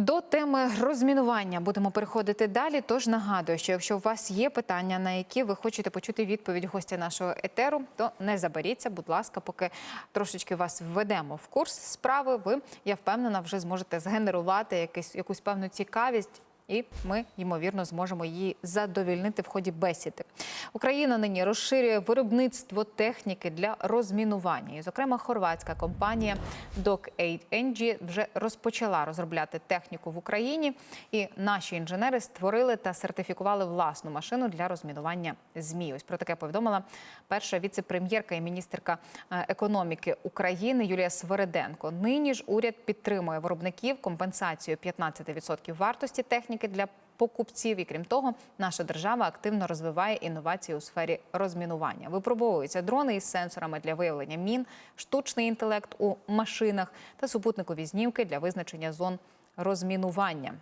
До теми розмінування будемо переходити далі. Тож нагадую, що якщо у вас є питання, на які ви хочете почути відповідь гостя нашого етеру, то не заберіться, будь ласка, поки трошечки вас введемо в курс справи. Ви я впевнена, вже зможете згенерувати якусь певну цікавість. І ми ймовірно зможемо її задовільнити в ході бесіди. Україна нині розширює виробництво техніки для розмінування. І, зокрема, хорватська компанія Doc8 Energy вже розпочала розробляти техніку в Україні. І наші інженери створили та сертифікували власну машину для розмінування змій. Ось про таке повідомила перша віце-прем'єрка і міністерка е, економіки України Юлія Свереденко. Нині ж уряд підтримує виробників компенсацію 15% вартості техніки для покупців. І крім того, наша держава активно розвиває інновації у сфері розмінування. Випробовуються дрони із сенсорами для виявлення мін, штучний інтелект у машинах та супутникові знімки для визначення зон розмінування.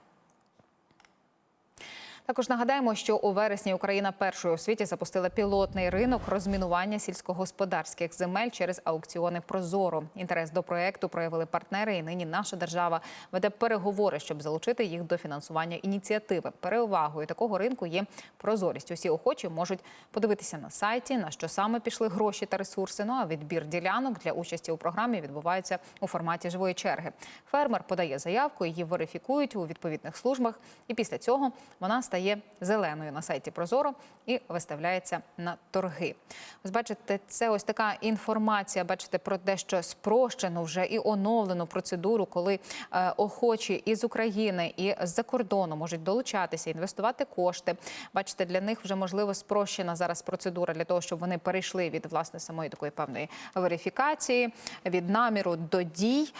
Також нагадаємо, що у вересні Україна першою у світі запустила пілотний ринок розмінування сільськогосподарських земель через аукціони Прозоро. Інтерес до проекту проявили партнери, і нині наша держава веде переговори, щоб залучити їх до фінансування ініціативи. Перевагою такого ринку є прозорість. Усі охочі можуть подивитися на сайті, на що саме пішли гроші та ресурси. Ну а відбір ділянок для участі у програмі відбувається у форматі живої черги. Фермер подає заявку, її верифікують у відповідних службах, і після цього вона стає зеленою на сайті Прозоро і виставляється на торги. Ось бачите, це ось така інформація. Бачите про дещо спрощену вже і оновлену процедуру, коли е, охочі із України і з-за кордону можуть долучатися, інвестувати кошти. Бачите, для них вже можливо спрощена зараз процедура для того, щоб вони перейшли від власне самої такої певної верифікації, від наміру до дій.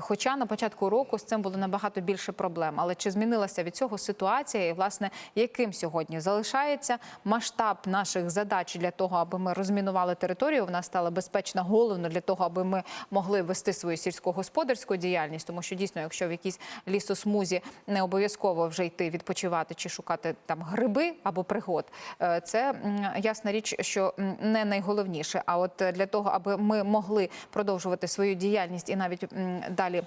Хоча на початку року з цим було набагато більше проблем. Але чи змінилася від цього ситуація? І власне яким сьогодні залишається масштаб наших задач для того, аби ми розмінували територію? Вона стала безпечна головно для того, аби ми могли вести свою сільськогосподарську діяльність, тому що дійсно, якщо в якійсь лісосмузі не обов'язково вже йти відпочивати чи шукати там гриби або пригод, е, це ясна річ, що не найголовніше. А от для того, аби ми могли продовжувати свою діяльність і навіть далі.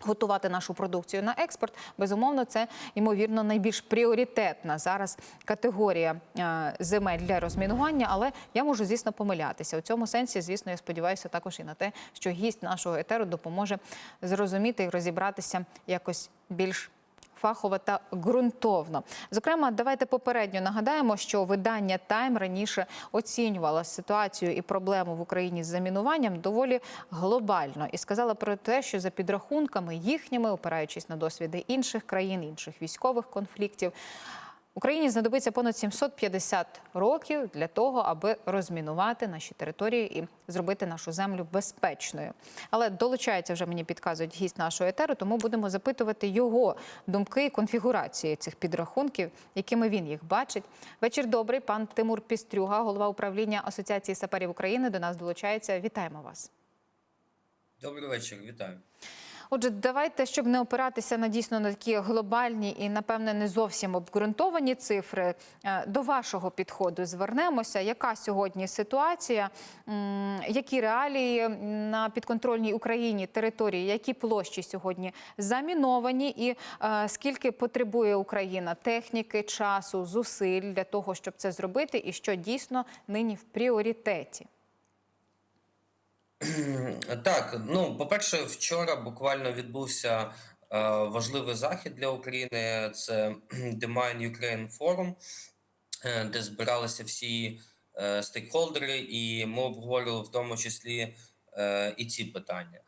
Готувати нашу продукцію на експорт, безумовно, це ймовірно найбільш пріоритетна зараз категорія е, земель для розмінування. Але я можу, звісно, помилятися. У цьому сенсі, звісно, я сподіваюся також і на те, що гість нашого етеру допоможе зрозуміти і розібратися якось більш фахово та ґрунтовно. Зокрема, давайте попередньо нагадаємо, що видання Тайм раніше оцінювало ситуацію і проблему в Україні з замінуванням доволі глобально і сказала про те, що за підрахунками їхніми, опираючись на досвіди інших країн, інших військових конфліктів. Україні знадобиться понад 750 років для того, аби розмінувати наші території і зробити нашу землю безпечною. Але долучається вже мені підказують гість нашого етеру, тому будемо запитувати його думки і конфігурації цих підрахунків, якими він їх бачить. Вечір добрий, пан Тимур Пістрюга, голова управління Асоціації саперів України, до нас долучається. Вітаємо вас. Добрий вечір, вітаю. Отже, давайте, щоб не опиратися на дійсно на такі глобальні і, напевне, не зовсім обґрунтовані цифри, е, до вашого підходу звернемося. Яка сьогодні ситуація? Які реалії на підконтрольній Україні території, які площі сьогодні заміновані, і е, скільки потребує Україна техніки, часу, зусиль для того, щоб це зробити, і що дійсно нині в пріоритеті? Так, ну по-перше, вчора буквально відбувся е, важливий захід для України. Це The Mine Ukraine Forum, е, де збиралися всі е, стейкхолдери, і ми обговорювали в тому числі і ці питання.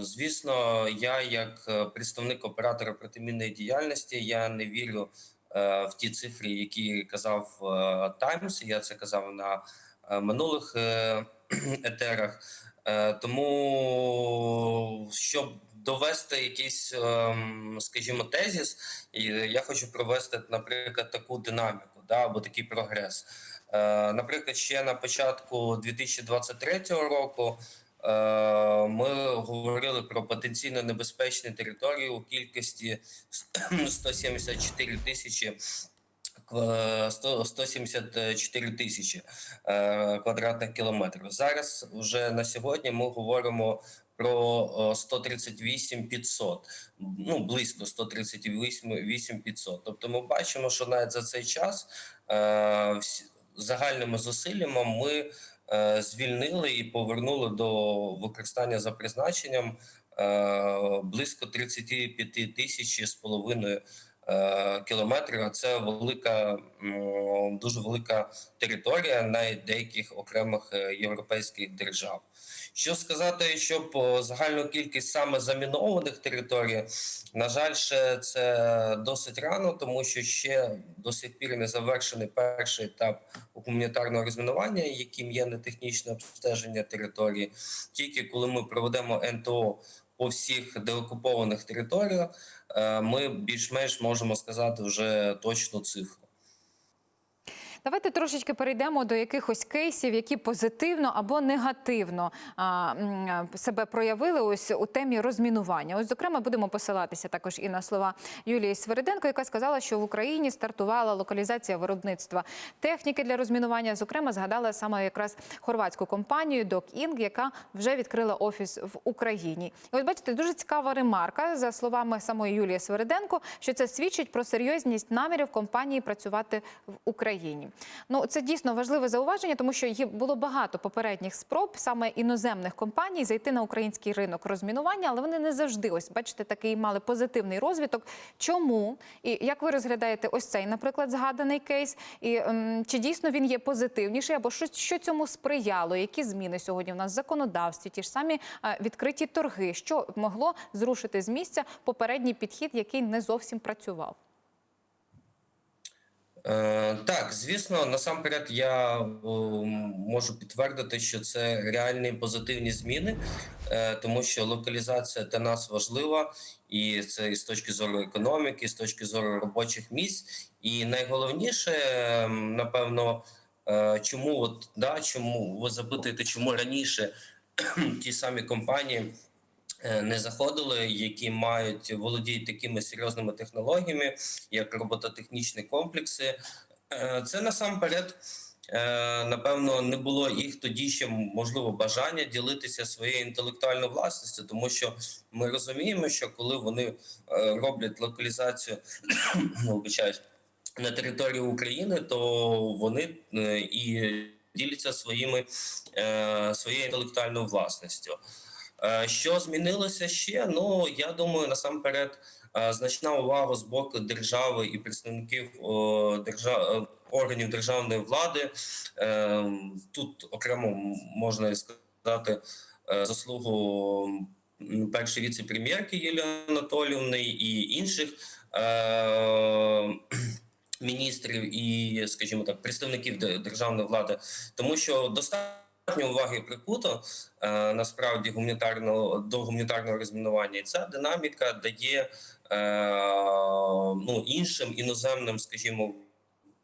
Звісно, я, як представник оператора протимінної діяльності, я не вірю в ті цифри, які казав Таймс. Я це казав на минулих етерах. Е, Тому щоб довести якийсь, ем, скажімо, тезіс, я хочу провести, наприклад, таку динаміку, да, або такий прогрес. Е, Наприклад, ще на початку 2023 року. е, Ми говорили про потенційно небезпечні території у кількості 174 тисячі ква- 100 174 тисячі е, квадратних кілометрів. Зараз вже на сьогодні ми говоримо про е, 138 500, ну близько 138 500. Тобто, ми бачимо, що навіть за цей час е, загальними зусиллями ми е, звільнили і повернули до використання за призначенням близько 35 тисяч з половиною кілометрів. А це велика, дуже велика територія навіть деяких окремих е, європейських держав. Що сказати, що по загальну кількість саме замінованих територій, на жаль, ще це досить рано, тому що ще до сих пір не завершений перший етап гуманітарного розмінування, яким є нетехнічне обстеження території. Тільки коли ми проведемо НТО по всіх деокупованих територіях, е, ми більш-менш можемо сказати вже точну цифру. Давайте трошечки перейдемо до якихось кейсів, які позитивно або негативно себе проявили ось у темі розмінування. Ось, зокрема, будемо посилатися також і на слова Юлії Свериденко, яка сказала, що в Україні стартувала локалізація виробництва техніки для розмінування. Зокрема, згадала саме якраз хорватську компанію DocInc, яка вже відкрила офіс в Україні. І ось бачите, дуже цікава ремарка за словами самої Юлії Свериденко, що це свідчить про серйозність намірів компанії працювати в Україні. Ну це дійсно важливе зауваження, тому що є було багато попередніх спроб саме іноземних компаній зайти на український ринок розмінування, але вони не завжди ось бачите, такий мали позитивний розвиток. Чому і як ви розглядаєте ось цей, наприклад, згаданий кейс? І ем, чи дійсно він є позитивніший, або що, що цьому сприяло? Які зміни сьогодні в нас в законодавстві? Ті ж самі е, відкриті торги, що могло зрушити з місця попередній підхід, який не зовсім працював? Е, так, звісно, насамперед я можу підтвердити, що це реальні позитивні зміни, е, тому що локалізація для нас важлива, і це і з точки зору економіки, і з точки зору робочих місць. І найголовніше, е, напевно, е, чому от да, чому ви запитуєте, чому раніше ті самі компанії е, не заходили, які мають володіють такими серйозними технологіями, як робототехнічні комплекси. Е, Це насамперед. е, Напевно, не було їх тоді ще можливо бажання ділитися своєю інтелектуальною власністю, тому що ми розуміємо, що коли вони е, роблять локалізацію, вибачаюсь, на території України, то вони е, і діляться своїми е, своєю інтелектуальною власністю. Е, Що змінилося ще? Ну я думаю, насамперед е, значна увага з боку держави і представників держав органів державної влади. Е, Тут окремо можна сказати е, заслугу першої віце-прем'єрки Юлії Анатоліївни і інших. е, Міністрів і, скажімо так, представників державної влади, тому що достатньо уваги прикуто е, насправді гуманітарного до гуманітарного розмінування, і ця динаміка дає е, ну іншим іноземним, скажімо,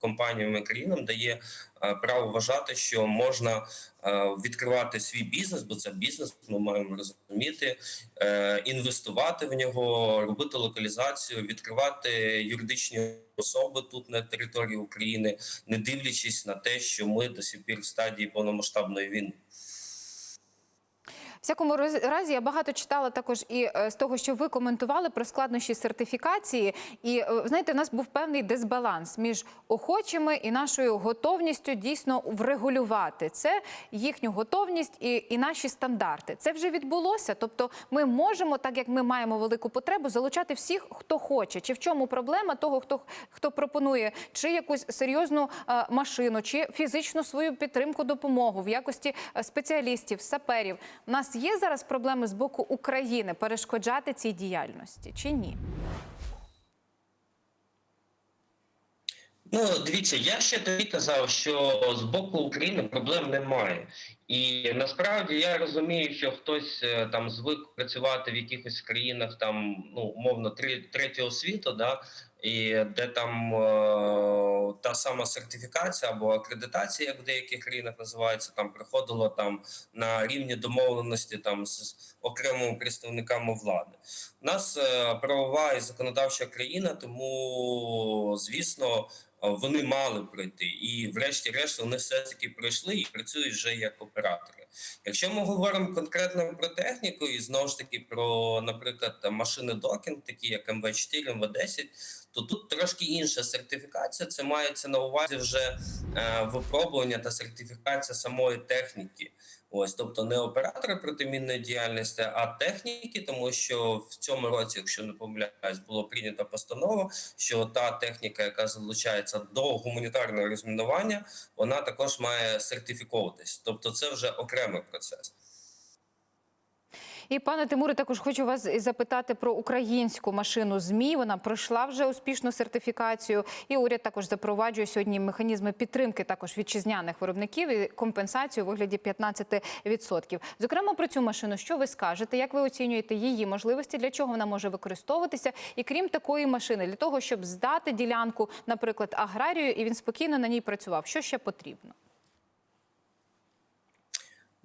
компаніям і країнам дає е, право вважати, що можна е, відкривати свій бізнес, бо це бізнес, ми маємо розуміти, е, інвестувати в нього, робити локалізацію, відкривати юридичні особи тут на території України, не дивлячись на те, що ми до сих пір в стадії повномасштабної війни. Всякому разі я багато читала також і е, з того, що ви коментували про складнощі сертифікації. І е, знаєте, у нас був певний дисбаланс між охочими і нашою готовністю дійсно врегулювати це їхню готовність і, і наші стандарти. Це вже відбулося. Тобто, ми можемо, так як ми маємо велику потребу, залучати всіх, хто хоче. Чи в чому проблема того, хто хто пропонує чи якусь серйозну е, машину, чи фізичну свою підтримку, допомогу в якості спеціалістів, саперів. У нас є зараз проблеми з боку України перешкоджати цій діяльності чи ні? Ну, дивіться, я ще тоді казав, що з боку України проблем немає. І насправді я розумію, що хтось е, там звик працювати в якихось країнах, там ну умовно третього світу, да, і де там е, та сама сертифікація або акредитація, як в деяких країнах називається, там приходила там на рівні домовленості там з окремими представниками влади. У нас е, правова і законодавча країна, тому звісно. Е, Вони мали пройти, і врешті-решт вони все таки пройшли і працюють вже як оператори. Якщо ми говоримо конкретно про техніку, і знову ж таки про, наприклад, машини докінг, такі як МВ4, МВ10, то тут трошки інша сертифікація. Це мається на увазі вже е, випробування та сертифікація самої техніки. Ось, тобто не оператори протимінної діяльності, а техніки, тому що в цьому році, якщо не помиляюсь, було прийнято постанова, що та техніка, яка залучається до гуманітарного розмінування, вона також має сертифіковуватись. Тобто, це вже окремий процес. І пане Тимуре, також хочу вас запитати про українську машину ЗМІ. Вона пройшла вже успішну сертифікацію, і уряд також запроваджує сьогодні механізми підтримки також вітчизняних виробників і компенсацію у вигляді 15%. Зокрема, про цю машину, що ви скажете? Як ви оцінюєте її можливості? Для чого вона може використовуватися? І крім такої машини, для того, щоб здати ділянку, наприклад, аграрію, і він спокійно на ній працював. Що ще потрібно?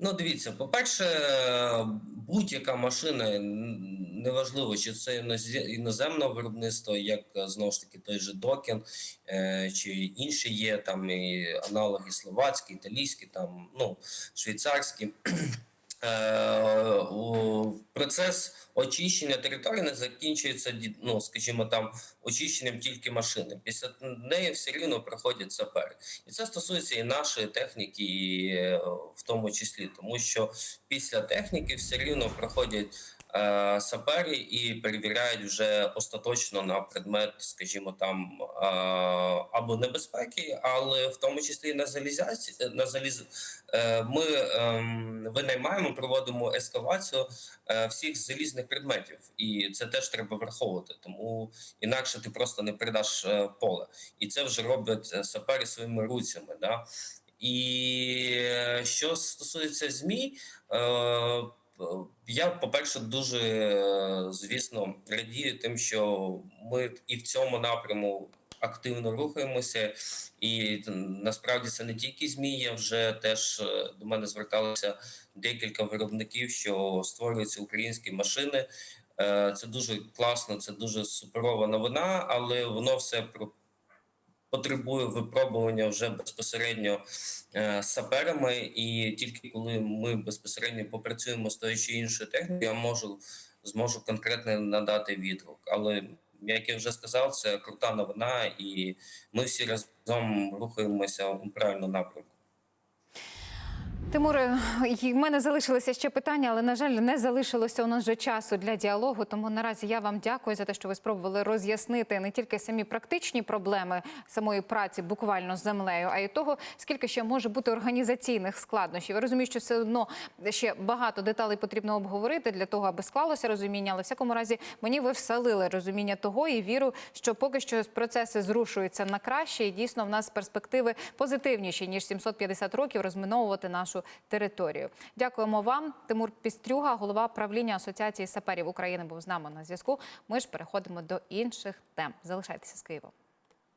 Ну, дивіться, по-перше, будь-яка машина, неважливо, чи це інозе- іноземне виробництво, як е, знову ж таки той же Докін, е, чи інші є там і аналоги словацькі, італійські, там, ну, швейцарські. Е, Процес очищення території не закінчується, ну, скажімо, там очищенням тільки машини. Після неї все рівно проходять сапери. І це стосується і нашої техніки, і е, в тому числі, тому що після техніки все рівно проходять е, сапери і перевіряють вже остаточно на предмет, скажімо, там е, або небезпеки, але в тому числі на залізяці на заліз. Е, Ми ем, винаймаємо, проводимо ескавацію е, всіх залізних предметів, і це теж треба враховувати. Тому інакше ти просто не передаш е, поле, і це вже роблять е, сапери своїми руцями. Да? І е, що стосується змі, е, я, по-перше, дуже звісно радію тим, що ми і в цьому напряму активно рухаємося, і насправді це не тільки змі. Я вже теж е, до мене зверталися декілька виробників, що створюються українські машини. Е, Це дуже класно, це дуже суперова новина, але воно все потребує випробування вже безпосередньо е, саперами, і тільки коли ми безпосередньо попрацюємо з тою чи іншою технікою, я можу зможу конкретно надати відгук. Але як я вже сказав, це крута новина, і ми всі разом рухаємося у правильному напрямку. Тимуре, в мене залишилися ще питання, але на жаль, не залишилося у нас вже часу для діалогу. Тому наразі я вам дякую за те, що ви спробували роз'яснити не тільки самі практичні проблеми самої праці, буквально з землею, а й того, скільки ще може бути організаційних складнощів. Я розумію, що все одно ще багато деталей потрібно обговорити для того, аби склалося розуміння. Але в всякому разі мені ви вселили розуміння того і віру, що поки що процеси зрушуються на краще, і дійсно в нас перспективи позитивніші ніж 750 років розміновувати територію. Дякуємо вам, Тимур Пістрюга, голова правління Асоціації саперів України, був з нами на зв'язку. Ми ж переходимо до інших тем. Залишайтеся з Києвом.